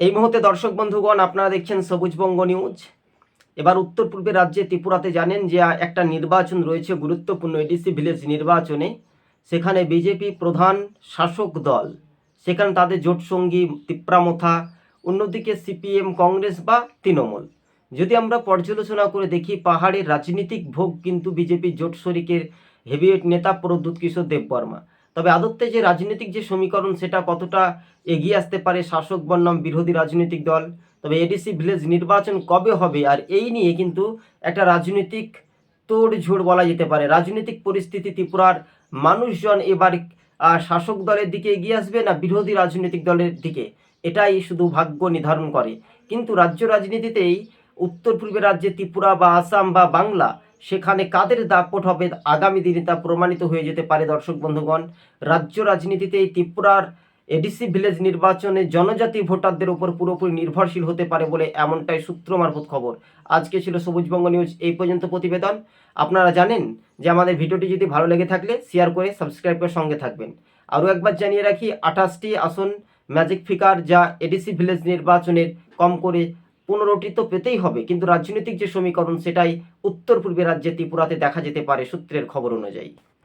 এই মুহূর্তে দর্শক বন্ধুগণ, আপনারা দেখছেন সবুজবঙ্গ নিউজ। এবার উত্তর পূর্বের রাজ্যে ত্রিপুরাতে জানেন যে, একটা নির্বাচন রয়েছে, গুরুত্বপূর্ণ এডিসি ভিলেজ নির্বাচনে। সেখানে বিজেপি প্রধান শাসক দল। সেখানে তাদের জোটসঙ্গী তিপ্রামথা, অন্যদিকে সিপিএম কংগ্রেস বা তৃণমূল। যদি আমরা পর্যালোচনা করে দেখি, পাহাড়ের রাজনীতিক ভোগ কিন্তু বিজেপির জোট শরিকের হেভিওয়েট নেতা প্রদ্যুৎ কিশোর দেববর্মা। তবে আদত্তে যে রাজনৈতিক যে সমীকরণ, সেটা কতটা এগিয়ে আসতে পারে শাসক বনাম বিরোধী রাজনৈতিক দল? তবে এডিসি ভিলেজ নির্বাচন কবে হবে? আর এই নিয়ে কিন্তু একটা রাজনৈতিক তোড়ঝোড় বলা যেতে পারে। রাজনৈতিক পরিস্থিতি, ত্রিপুরার মানুষজন এবার শাসক দলের দিকে এগিয়ে আসবে না বিরোধী রাজনৈতিক দলের দিকে? এটাই শুধু ভাগ্য নির্ধারণ করে। কিন্তু রাজ্য রাজনীতিতেই উত্তর পূর্বের রাজ্যে ত্রিপুরা বা আসাম বা বাংলা সেখানে কাদের দাপট হবে আগামী দিনে তা প্রমাণিত হয়ে যেতে পারে, দর্শক বন্ধুগণ। রাজ্য রাজনীতিতে ত্রিপুরার এডিসি ভিলেজ নির্বাচনে জনজাতি ভোটারদের উপর পুরোপুরি নির্ভরশীল হতে পারে বলে এমনটাই সূত্র মারফত খবর। আজকে ছিল সবুজবঙ্গ নিউজ, এই পর্যন্ত প্রতিবেদন। আপনারা জানেন যে আমাদের ভিডিওটি যদি ভালো লেগে থাকলে শেয়ার করে সাবস্ক্রাইব করে সঙ্গে থাকবেন। আরও একবার জানিয়ে রাখি, আঠাশটি আসন ম্যাজিক ফিকার যা এডিসি ভিলেজ নির্বাচনের কম করে পনেরোটি তো পেতেই হবে, কিন্তু রাজনৈতিক যে সমীকরণ সেটাই উত্তর পূর্বে রাজ্যে ত্রিপুরাতে দেখা যেতে পারে সূত্রের খবর অনুযায়ী।